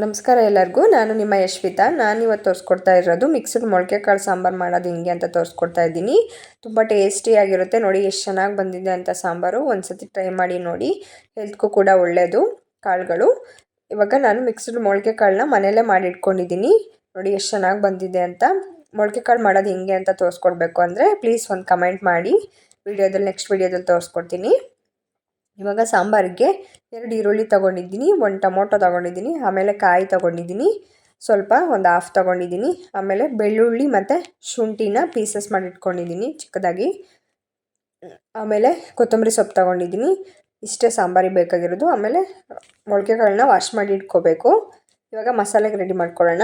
ನಮಸ್ಕಾರ ಎಲ್ಲರಿಗೂ. ನಾನು ನಿಮ್ಮ ಯಶ್ವಿತಾ. ನಾನು ಇವತ್ತು ತೋರಿಸ್ಕೊಡ್ತಾ ಇರೋದು ಮಿಕ್ಸ್ಡ್ ಮೊಳಕೆ ಕಾಳು ಸಾಂಬಾರು ಮಾಡೋದು ಹಿಂಗೆ ಅಂತ ತೋರಿಸ್ಕೊಡ್ತಾ ಇದ್ದೀನಿ. ತುಂಬ ಟೇಸ್ಟಿಯಾಗಿರುತ್ತೆ ನೋಡಿ ಎಷ್ಟು ಚೆನ್ನಾಗಿ ಬಂದಿದೆ ಅಂತ ಸಾಂಬಾರು. ಒಂದು ಸತಿ ಟ್ರೈ ಮಾಡಿ ನೋಡಿ. ಹೆಲ್ತ್ಗೂ ಕೂಡ ಒಳ್ಳೆಯದು ಕಾಳುಗಳು. ಇವಾಗ ನಾನು ಮಿಕ್ಸ್ಡ್ ಮೊಳಕೆ ಕಾಳನ್ನ ಮನೆಯಲ್ಲೇ ಮಾಡಿಟ್ಕೊಂಡಿದ್ದೀನಿ. ನೋಡಿ ಎಷ್ಟು ಚೆನ್ನಾಗಿ ಬಂದಿದೆ ಅಂತ. ಮೊಳಕೆ ಕಾಳು ಮಾಡೋದು ಹಿಂಗೆ ಅಂತ ತೋರಿಸ್ಕೊಡ್ಬೇಕು ಅಂದರೆ ಪ್ಲೀಸ್ ಒಂದು ಕಮೆಂಟ್ ಮಾಡಿ. ವಿಡಿಯೋದಲ್ಲಿ ನೆಕ್ಸ್ಟ್ ವಿಡಿಯೋದಲ್ಲಿ ತೋರಿಸ್ಕೊಡ್ತೀನಿ. ಇವಾಗ ಸಾಂಬಾರಿಗೆ ಎರಡು ಈರುಳ್ಳಿ ತೊಗೊಂಡಿದ್ದೀನಿ, ಒಂದು ಟೊಮೊಟೊ ತೊಗೊಂಡಿದ್ದೀನಿ, ಆಮೇಲೆ ಕಾಯಿ ತೊಗೊಂಡಿದ್ದೀನಿ, ಸ್ವಲ್ಪ ಒಂದು ಹಾಫ್ ತೊಗೊಂಡಿದ್ದೀನಿ, ಆಮೇಲೆ ಬೆಳ್ಳುಳ್ಳಿ ಮತ್ತು ಶುಂಠಿನ ಪೀಸಸ್ ಮಾಡಿಟ್ಕೊಂಡಿದ್ದೀನಿ ಚಿಕ್ಕದಾಗಿ. ಆಮೇಲೆ ಕೊತ್ತಂಬರಿ ಸೊಪ್ಪು ತೊಗೊಂಡಿದ್ದೀನಿ, ಇಷ್ಟೇ ಸಾಂಬಾರಿಗೆ ಬೇಕಾಗಿರೋದು, ಆಮೇಲೆ ಮೊಳಕೆಗಳನ್ನ ವಾಶ್ ಮಾಡಿ ಇಟ್ಕೋಬೇಕು. ಇವಾಗ ಮಸಾಲೆಗೆ ರೆಡಿ ಮಾಡ್ಕೊಳ್ಳೋಣ.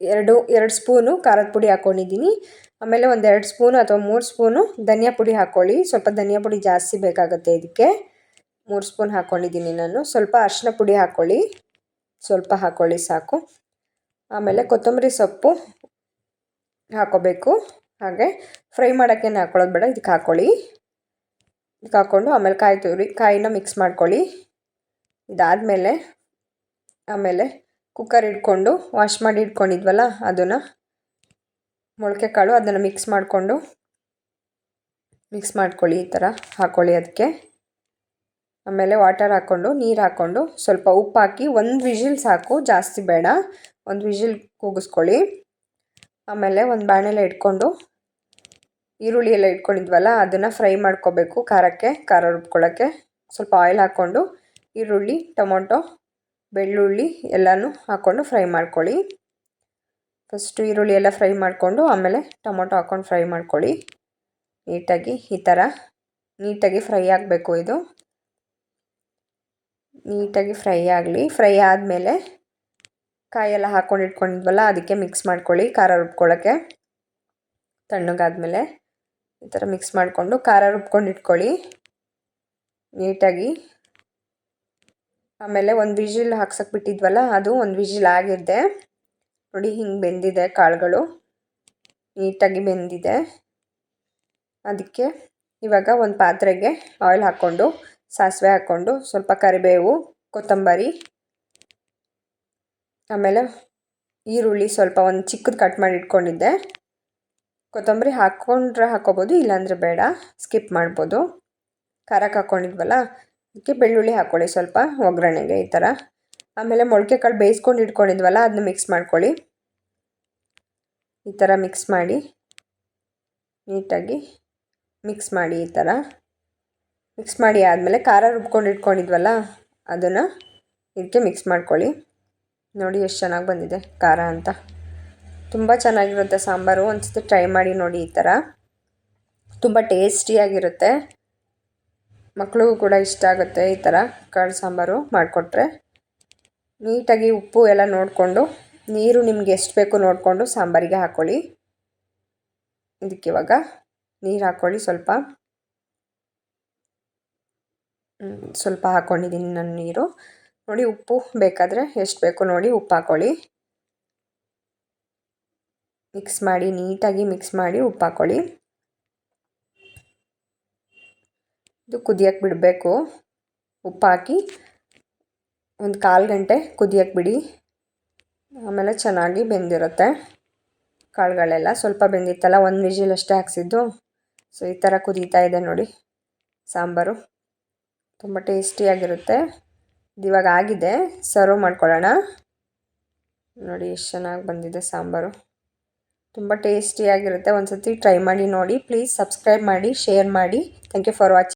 ಎರಡು ಎರಡು ಸ್ಪೂನು ಖಾರದ ಪುಡಿ ಹಾಕ್ಕೊಂಡಿದ್ದೀನಿ ಆಮೇಲೆ ಒಂದೆರಡು ಸ್ಪೂನು ಅಥವಾ ಮೂರು ಸ್ಪೂನು ಧನಿಯಾ ಪುಡಿ ಹಾಕ್ಕೊಳ್ಳಿ ಸ್ವಲ್ಪ ಧನಿಯಾ ಪುಡಿ ಜಾಸ್ತಿ ಬೇಕಾಗುತ್ತೆ ಇದಕ್ಕೆ. ಮೂರು ಸ್ಪೂನ್ ಹಾಕ್ಕೊಂಡಿದ್ದೀನಿ ನಾನು. ಸ್ವಲ್ಪ ಅರಿಶಿನ ಪುಡಿ ಹಾಕ್ಕೊಳ್ಳಿ ಸ್ವಲ್ಪ ಹಾಕ್ಕೊಳ್ಳಿ ಸಾಕು. ಆಮೇಲೆ ಕೊತ್ತಂಬರಿ ಸೊಪ್ಪು ಹಾಕೋಬೇಕು. ಹಾಗೆ ಫ್ರೈ ಮಾಡೋಕ್ಕೇನು ಹಾಕ್ಕೊಳ್ಳೋದು ಬೇಡ, ಇದಕ್ಕೆ ಹಾಕ್ಕೊಳ್ಳಿ ಇದಕ್ಕೆ ಹಾಕ್ಕೊಂಡು ಆಮೇಲೆ ಕಾಯಿ ತುರಿ, ಕಾಯಿನ ಮಿಕ್ಸ್ ಮಾಡ್ಕೊಳ್ಳಿ. ಇದಾದಮೇಲೆ ಆಮೇಲೆ ಕುಕ್ಕರ್ ಇಟ್ಕೊಂಡು ವಾಶ್ ಮಾಡಿ ಇಟ್ಕೊಂಡಿದ್ವಲ್ಲ, ಅದನ್ನು ಮೊಳಕೆ ಕಾಳು ಅದನ್ನು ಮಿಕ್ಸ್ ಮಾಡಿಕೊಂಡು ಮಿಕ್ಸ್ ಮಾಡ್ಕೊಳ್ಳಿ ಈ ಥರ ಹಾಕ್ಕೊಳ್ಳಿ ಅದಕ್ಕೆ ಆಮೇಲೆ ವಾಟರ್ ಹಾಕ್ಕೊಂಡು ನೀರು ಹಾಕ್ಕೊಂಡು ಸ್ವಲ್ಪ ಉಪ್ಪು ಹಾಕಿ ಒಂದು ವಿಜಿಲ್ ಸಾಕು, ಜಾಸ್ತಿ ಬೇಡ. ಒಂದು ವಿಜಿಲ್ ಕೂಗಿಸ್ಕೊಳ್ಳಿ. ಆಮೇಲೆ ಒಂದು ಬಾಣಲೆ ಇಟ್ಕೊಂಡು, ಈರುಳ್ಳಿ ಎಲ್ಲ ಇಟ್ಕೊಂಡಿದ್ವಲ್ಲ ಅದನ್ನು ಫ್ರೈ ಮಾಡ್ಕೋಬೇಕು ಖಾರಕ್ಕೆ, ಖಾರ ರುಬ್ಕೊಳ್ಳೋಕ್ಕೆ. ಸ್ವಲ್ಪ ಆಯಿಲ್ ಹಾಕ್ಕೊಂಡು ಈರುಳ್ಳಿ, ಟೊಮೊಟೊ, ಬೆಳ್ಳುಳ್ಳಿ ಎಲ್ಲನೂ ಹಾಕ್ಕೊಂಡು ಫ್ರೈ ಮಾಡ್ಕೊಳ್ಳಿ. ಫಸ್ಟು ಈರುಳ್ಳಿ ಎಲ್ಲ ಫ್ರೈ ಮಾಡಿಕೊಂಡು ಆಮೇಲೆ ಟೊಮೊಟೊ ಹಾಕ್ಕೊಂಡು ಫ್ರೈ ಮಾಡ್ಕೊಳ್ಳಿ. ನೀಟಾಗಿ ಈ ಥರ ನೀಟಾಗಿ ಫ್ರೈ ಆಗಬೇಕು ಇದು. ನೀಟಾಗಿ ಫ್ರೈ ಆಗಲಿ. ಫ್ರೈ ಆದಮೇಲೆ ಕಾಯೆಲ್ಲ ಹಾಕ್ಕೊಂಡು ಇಟ್ಕೊಂಡಿದ್ವಲ್ಲ ಅದಕ್ಕೆ ಮಿಕ್ಸ್ ಮಾಡ್ಕೊಳ್ಳಿ ಖಾರ ರುಬ್ಕೊಳ್ಳೋಕ್ಕೆ. ತಣ್ಣಗಾದಮೇಲೆ ಈ ಥರ ಮಿಕ್ಸ್ ಮಾಡಿಕೊಂಡು ಖಾರ ರುಬ್ಕೊಂಡು ಇಟ್ಕೊಳ್ಳಿ. ನೀಟಾಗಿ. ಆಮೇಲೆ ಒಂದು ವಿಜಿಲ್ ಹಾಕ್ಸಕ್ಕೆ ಬಿಟ್ಟಿದ್ವಲ್ಲ ಅದು ಒಂದು ವಿಜಿಲ್ ಆಗಿದ್ದೆ. ನೋಡಿ ಹಿಂಗೆ ಬೆಂದಿದೆ ಕಾಳುಗಳು. ನೀಟಾಗಿ ಬೆಂದಿದೆ. ಅದಕ್ಕೆ ಇವಾಗ ಒಂದು ಪಾತ್ರೆಗೆ ಆಯಿಲ್ ಹಾಕ್ಕೊಂಡು, ಸಾಸಿವೆ ಹಾಕ್ಕೊಂಡು, ಸ್ವಲ್ಪ ಕರಿಬೇವು, ಕೊತ್ತಂಬರಿ, ಆಮೇಲೆ ಈರುಳ್ಳಿ ಸ್ವಲ್ಪ ಒಂದು ಚಿಕ್ಕದು ಕಟ್ ಮಾಡಿ ಇಟ್ಕೊಂಡಿದ್ದೆ. ಕೊತ್ತಂಬರಿ ಹಾಕ್ಕೊಂಡ್ರೆ ಹಾಕ್ಕೋಬೋದು ಇಲ್ಲಾಂದರೆ ಬೇಡ ಸ್ಕಿಪ್ ಮಾಡ್ಬೋದು. ಖಾರಕ್ಕೆ ಹಾಕ್ಕೊಂಡಿದ್ವಲ್ಲ ಅದಕ್ಕೆ ಬೆಳ್ಳುಳ್ಳಿ ಹಾಕ್ಕೊಳ್ಳಿ ಸ್ವಲ್ಪ, ಒಗ್ಗರಣೆಗೆ ಈ ಥರ ಆಮೇಲೆ ಮೊಳಕೆ ಕಾಳು ಬೇಯಿಸ್ಕೊಂಡು ಇಟ್ಕೊಂಡಿದ್ವಲ್ಲ, ಅದನ್ನ ಮಿಕ್ಸ್ ಮಾಡ್ಕೊಳ್ಳಿ. ಈ ಥರ ಮಿಕ್ಸ್ ಮಾಡಿ, ನೀಟಾಗಿ ಮಿಕ್ಸ್ ಮಾಡಿ ಈ ಥರ ಮಿಕ್ಸ್ ಮಾಡಿ ಆದಮೇಲೆ ಖಾರ ರುಬ್ಕೊಂಡು ಇಟ್ಕೊಂಡಿದ್ವಲ್ಲ, ಅದನ್ನು ಇದಕ್ಕೆ ಮಿಕ್ಸ್ ಮಾಡ್ಕೊಳ್ಳಿ. ನೋಡಿ ಎಷ್ಟು ಚೆನ್ನಾಗಿ ಬಂದಿದೆ ಖಾರ ಅಂತ. ತುಂಬ ಚೆನ್ನಾಗಿರುತ್ತೆ ಸಾಂಬಾರು, ಒಂದ್ಸತಿ ಟ್ರೈ ಮಾಡಿ ನೋಡಿ ಈ ಥರ ತುಂಬ ಟೇಸ್ಟಿಯಾಗಿರುತ್ತೆ ಮಕ್ಕಳಿಗೂ ಕೂಡ ಇಷ್ಟ ಆಗುತ್ತೆ ಈ ಥರ ಕಾಳು ಸಾಂಬಾರು ಮಾಡಿಕೊಟ್ರೆ. ನೀಟಾಗಿ ಉಪ್ಪು ಎಲ್ಲ ನೋಡಿಕೊಂಡು, ನೀರು ನಿಮ್ಗೆ ಎಷ್ಟು ಬೇಕು ನೋಡಿಕೊಂಡು ಸಾಂಬಾರಿಗೆ ಹಾಕ್ಕೊಳ್ಳಿ ಇದಕ್ಕೆ ಇವಾಗ ನೀರು ಹಾಕ್ಕೊಳ್ಳಿ ಸ್ವಲ್ಪ. ಸ್ವಲ್ಪ ಹಾಕ್ಕೊಂಡಿದ್ದೀನಿ ನಾನು ನೀರು. ನೋಡಿ ಉಪ್ಪು ಬೇಕಾದರೆ ಎಷ್ಟು ಬೇಕು ನೋಡಿ ಉಪ್ಪು ಹಾಕ್ಕೊಳ್ಳಿ ಮಿಕ್ಸ್ ಮಾಡಿ, ನೀಟಾಗಿ ಮಿಕ್ಸ್ ಮಾಡಿ ಉಪ್ಪು ಹಾಕ್ಕೊಳ್ಳಿ ಇದು ಕುದಿಯಕ್ಕೆ ಬಿಡಬೇಕು. ಉಪ್ಪು ಹಾಕಿ ಒಂದು ಕಾಲು ಗಂಟೆ ಕುದಿಯಕ್ಕೆ ಬಿಡಿ. ಆಮೇಲೆ ಚೆನ್ನಾಗಿ ಬೆಂದಿರುತ್ತೆ. ಕಾಳುಗಳೆಲ್ಲ ಸ್ವಲ್ಪ ಬೆಂದಿತ್ತಲ್ಲ, ಒಂದು ವಿಜಿಲ್ ಅಷ್ಟೇ ಹಾಕ್ಸಿದ್ದು. ಸೊ ಈ ಥರ ಕುದೀತಾ ಇದೆ ನೋಡಿ ಸಾಂಬಾರು. ತುಂಬ ಟೇಸ್ಟಿಯಾಗಿರುತ್ತೆ ಇವಾಗ ಆಗಿದೆ. ಸರ್ವ್ ಮಾಡ್ಕೊಳ್ಳೋಣ. ನೋಡಿ ಎಷ್ಟು ಚೆನ್ನಾಗಿ ಬಂದಿದೆ ಸಾಂಬಾರು. ತುಂಬ ಟೇಸ್ಟಿಯಾಗಿರುತ್ತೆ ಒಂದು ಸತಿ ಟ್ರೈ ಮಾಡಿ ನೋಡಿ. ಪ್ಲೀಸ್ ಸಬ್ಸ್ಕ್ರೈಬ್ ಮಾಡಿ ಶೇರ್ ಮಾಡಿ. Thank you for watching